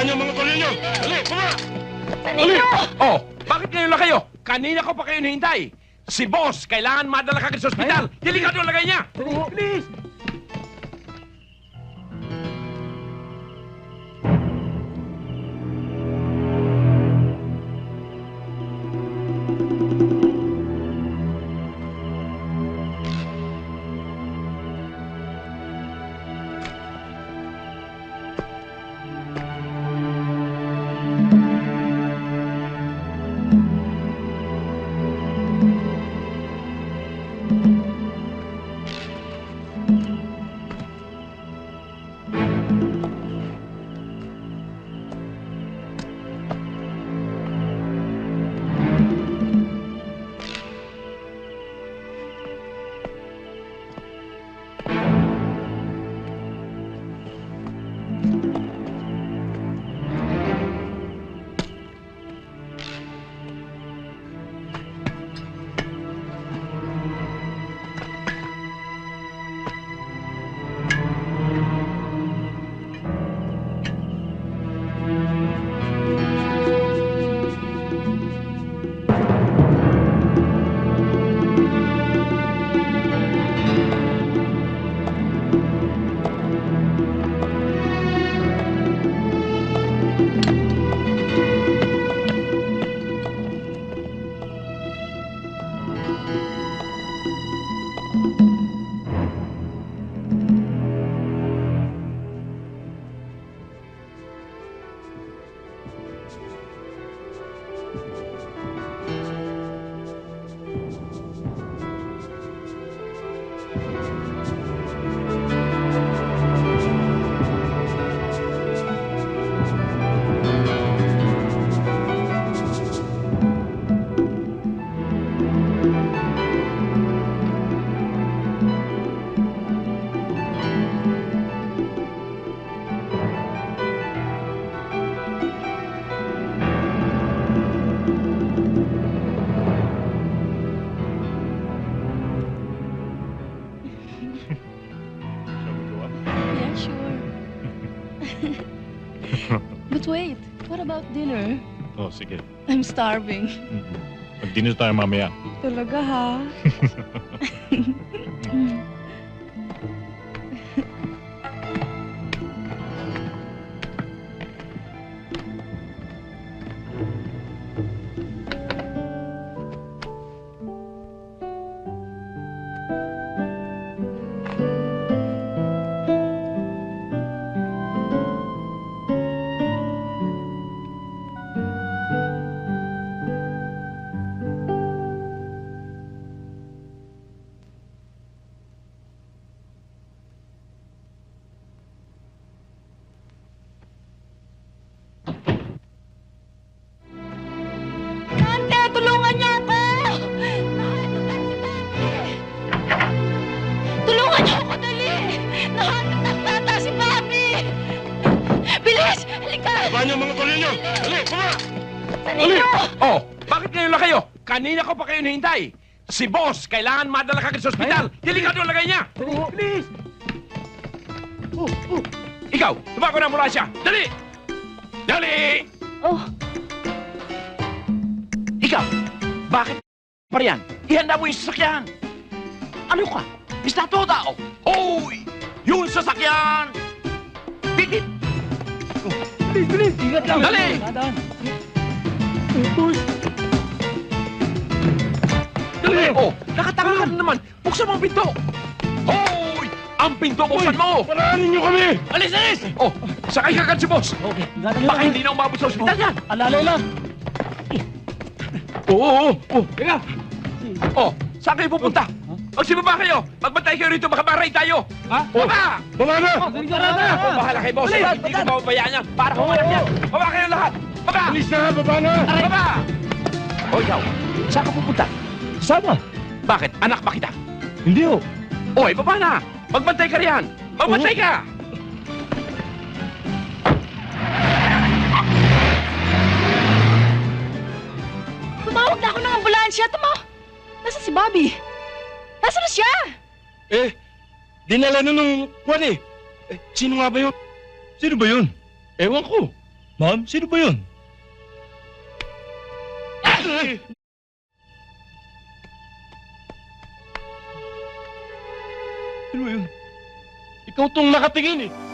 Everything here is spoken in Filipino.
Baba niyo mga tuloy niyo! Dali, baba! Tanito! Oh, bakit ngayon lang kayo? Kanina ko pa kayo hinihintay. Si boss, kailangan madala kagad sa ospital. Delikado ang lagay niya. Please! What about dinner? Oh, sige. I'm starving. Mag-dinner tayo mamaya. Talaga ha? Baba niyo ang mga tuloy niyo! Dali, baba! Tanito! Oh, bakit ngayon lang kayo? Kanina ko pa kayo hinihintay. Si boss, kailangan madala kagad sa ospital. Delikado ang lagay niya. Please! Ikaw, tumako na mula siya. Dali! Dali! Oh, Ikaw, bakit pa riyan? Ihanda mo yung sasakyan. Ano ka? Está toda. Hoy! Yung sasakyan! Bitit! Please, please! Ingat lang! Dali! Dadaan. Dali! Oh, nakataka ka na naman. Buksan mo ang pinto. Hoy! Ang pinto, buksan mo! Paraanin niyo kami! Alis, alis! Oh, sakay ka agad si boss. Okay, niyo Baka hindi na umabot sa ospital yan. Alalay lang! Oo, oo, oo. Teka! Oh, saan kayo pupunta? Magsibaba kayo! Magbantay kayo rito, baka maray tayo! Ha? Baba! Baba na! Dali ka na! Ako, bahala kay boss. Hindi ko pababayaan yan para humarap yan. Baba kayo lahat! Baba! Alis na, baba na! Baba! O ikaw, saan ka pupunta? Sama! Bakit? Anak ba kita? Hindi ho! Oy, baba na! Magbantay ka riyan! Magbantay ka! tumawag na ako ng ambulansya. Tama! Nasaan si Bobby? Nasaan siya? Eh, dinala na nung kwan eh. eh. Sino nga ba yun? Sino ba yun? Ewan ko. Ma'am, sino ba yun? Sino ba yun? Ikaw tong nakatingin eh.